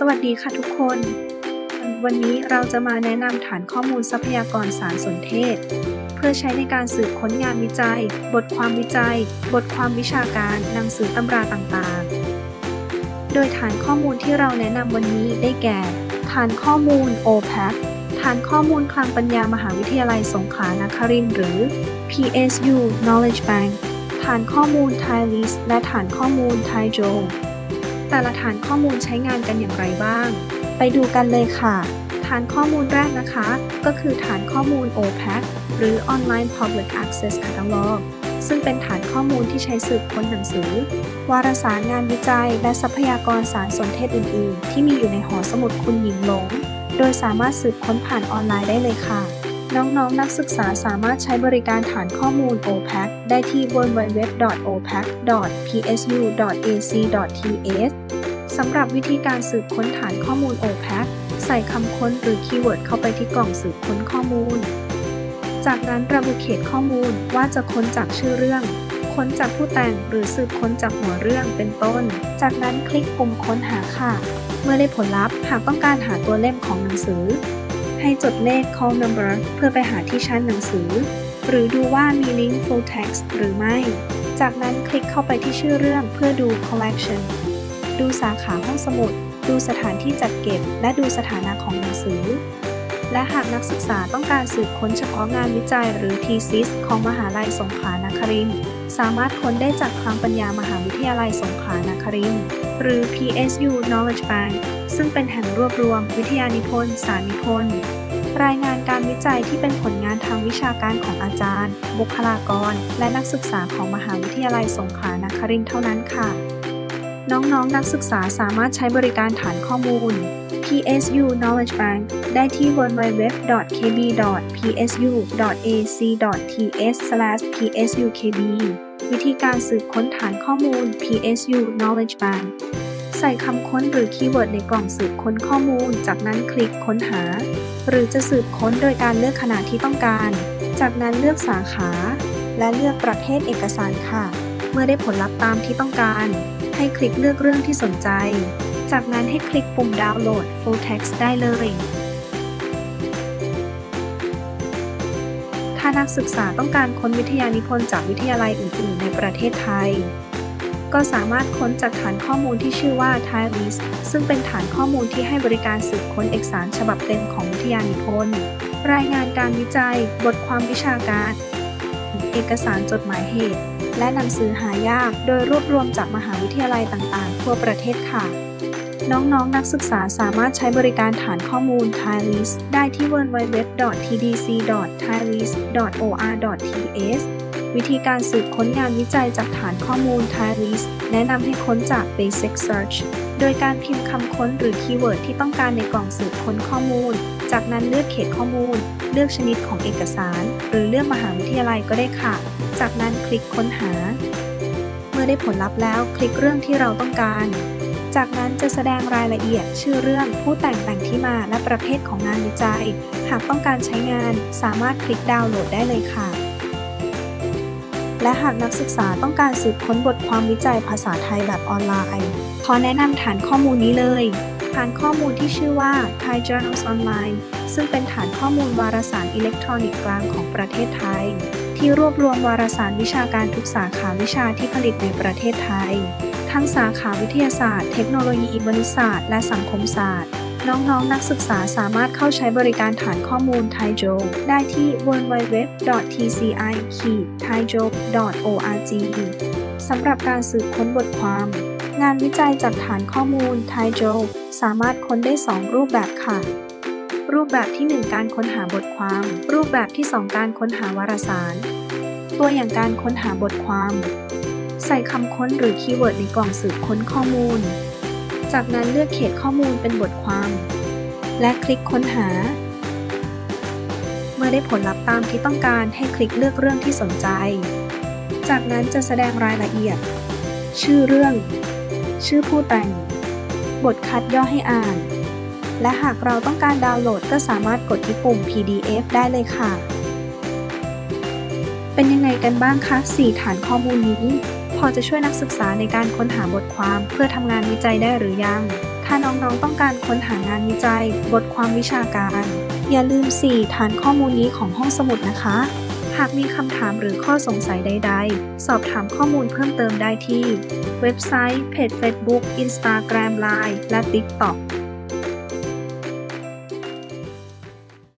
สวัสดีค่ะทุกคน วันนี้เราจะมาแนะนำฐานข้อมูลทรัพยากรสารสนเทศ เพื่อใช้ในการสืบค้นงานวิจัย บทความวิจัย บทความวิชาการหนังสือตำราต่างๆ โดยฐานข้อมูลที่เราแนะนำวันนี้ได้แก่ ฐานข้อมูล OPAC ฐานข้อมูลคลังปัญญามหาวิทยาลัยสงขลานครินทร์หรือ PSU Knowledge Bank ฐานข้อมูล Thai List และฐานข้อมูล Thai j o แต่ละฐานข้อมูลใช้งานกันอย่างไรบ้าง ไปดูกันเลยค่ะ ฐานข้อมูลแรกนะคะ ก็คือฐานข้อมูล OPAC หรือ Online Public Access Catalog ซึ่งเป็นฐานข้อมูลที่ใช้สืบค้นหนังสือ วารสารงานวิจัย และทรัพยากรสารสนเทศอื่น ๆ ที่มีอยู่ในหอสมุดคุณหญิงหลง โดยสามารถสืบค้นผ่านออนไลน์ได้เลยค่ะ น้องๆนนักศึกษาสามารถใช้บริการฐานข้อมูล OPAC ได้ที่ www.opac.psu.ac.th สำหรับวิธีการสืบค้นฐานข้อมูล OPAC ใส่คำค้นหรือคีย์เวิร์ดเข้าไปที่กล่องสืบค้นข้อมูล จากนั้นระบุเขตข้อมูลว่าจะค้นจากชื่อเรื่อง ค้นจากผู้แต่งหรือสืบค้นจากหัวเรื่องเป็นต้น จากนั้นคลิกปุ่มค้นหาค่ะ เมื่อได้ผลลัพธ์หากต้องการหาตัวเล่มของหนังสือ ให้จดเลข call number เพื่อไปหาที่ชั้นหนังสือ หรือดูว่ามีลิงก์ full text หรือไม่ จากนั้นคลิกเข้าไปที่ชื่อเรื่องเพื่อดู collection ดูสาขาห้องสมุด ดูสถานที่จัดเก็บ และดูสถานะของหนังสือ และหากนักศึกษาต้องการสืบค้นเฉพาะงานวิจัยหรือ thesis ของมหาลัยสงขลานครินทร์สามารถค้นได้จากคลังปัญญามหาวิทยาลัยสงขลานครินทร์หรือ PSU Knowledge Bank ซึ่งเป็นแห่งรวบรวม วิทยานิพนธ์ สารนิพนธ์ รายงานการวิจัยที่เป็นผลงานทางวิชาการของอาจารย์ บุคลากร และนักศึกษาของมหาวิทยาลัยสงขลานครินทร์เท่านั้นค่ะ น้องๆนนักศึกษาสามารถใช้บริการฐานข้อมูล PSU Knowledge Bank ได้ที่ www.kb.psu.ac.th/psukb วิธีการสืบค้นฐานข้อมูล PSU Knowledge Bank ใส่คำค้นหรือคีย์เวิร์ดในกล่องสืบค้นข้อมูล จากนั้นคลิกค้นหา หรือจะสืบค้นโดยการเลือกขนาดที่ต้องการ จากนั้นเลือกสาขา และเลือกประเภทเอกสารค่ะ เมื่อได้ผลลัพธ์ตามที่ต้องการ ให้คลิกเลือกเรื่องที่สนใจ จากนั้นให้คลิกปุ่มดาวน์โหลด full text ได้เลยถ้านักศึกษาต้องการค้นวิทยานิพนธ์จากวิทยาลัยอื่น ๆ ในประเทศไทย ก็สามารถค้นจากฐานข้อมูลที่ชื่อว่า Thai List ซึ่งเป็นฐานข้อมูลที่ให้บริการสืบค้นเอกสารฉบับเต็มของวิทยานิพนธ์รายงานการวิจัย บทความวิชาการ เอกสารจดหมายเหตุ และหนังสือหายาก โดยรวบรวมจากมหาวิทยาลัยต่างๆ ทั่วประเทศค่ะ น้องๆนนักศึกษาสามารถใช้บริการฐานข้อมูล Thailis ได้ที่ www.tdc.thailis.or.th วิธีการสืบค้นงานวิจัยจากฐานข้อมูล Thai List แนะนำให้ค้นจาก Basic Search โดยการพิมพ์คำค้นหรือคีย์เวิร์ดที่ต้องการในกล่องสืบค้นข้อมูล จากนั้นเลือกเขตข้อมูล เลือกชนิดของเอกสาร หรือเลือกมหาวิทยาลัยก็ได้ค่ะ จากนั้นคลิกค้นหา เมื่อได้ผลลัพธ์แล้ว คลิกเรื่องที่เราต้องการ จากนั้นจะแสดงรายละเอียด ชื่อเรื่อง ผู้แต่งแต่งที่มา และประเภทของงานวิจัย หากต้องการใช้งาน สามารถคลิกดาวน์โหลดได้เลยค่ะ และหากนักศึกษาต้องการสืบค้นบทความวิจัยภาษาไทยแบบออนไลน์ ขอแนะนำฐานข้อมูลนี้เลย ฐานข้อมูลที่ชื่อว่า Thai Journals Online ซึ่งเป็นฐานข้อมูลวารสารอิเล็กทรอนิกส์กลางของประเทศไทย ที่รวบรวมวารสารวิชาการทุกสาขาวิชาที่ผลิตในประเทศไทย ทั้งสาขาวิทยาศาสตร์ เทคโนโลยีมนุษยศาสตร์และสังคมศาสตร์ น้องๆนนักศึกษาสามารถเข้าใช้บริการฐานข้อมูล t h a i j o ได้ที่ www.tci-thaijo.org สำหรับการสืบค้นบทความ งานวิจัยจากฐานข้อมูล t h a i j o สามารถค้นได้ 2 รูปแบบค่ะ รูปแบบที่ 1 การค้นหาบทความ รูปแบบที่ 2 การค้นหาวารสาร ตัวอย่างการค้นหาบทความ ใส่คำค้นหรือคีย์เวิร์ดในกล่องสืบค้นข้อมูล จากนั้นเลือกเขตข้อมูลเป็นบทความ และคลิกค้นหา เมื่อได้ผลลัพธ์ตามที่ต้องการให้คลิกเลือกเรื่องที่สนใจ จากนั้นจะแสดงรายละเอียด ชื่อเรื่อง ชื่อผู้แต่ง บทคัดย่อให้อ่าน และหากเราต้องการดาวน์โหลดก็สามารถกดที่ปุ่ม PDF ได้เลยค่ะ เป็นยังไงกันบ้างคะ 4 ฐานข้อมูลนี้ พอจะช่วยนักศึกษาในการค้นหาบทความเพื่อทำงานวิจัยได้หรือยัง ถ้าน้องๆต้องการค้นหางานวิจัย บทความวิชาการ อย่าลืม 4 ฐานข้อมูลนี้ของห้องสมุดนะคะ หากมีคำถามหรือข้อสงสัยใด ๆ สอบถามข้อมูลเพิ่มเติมได้ที่ เว็บไซต์ เพจ Facebook Instagram Line และ TikTok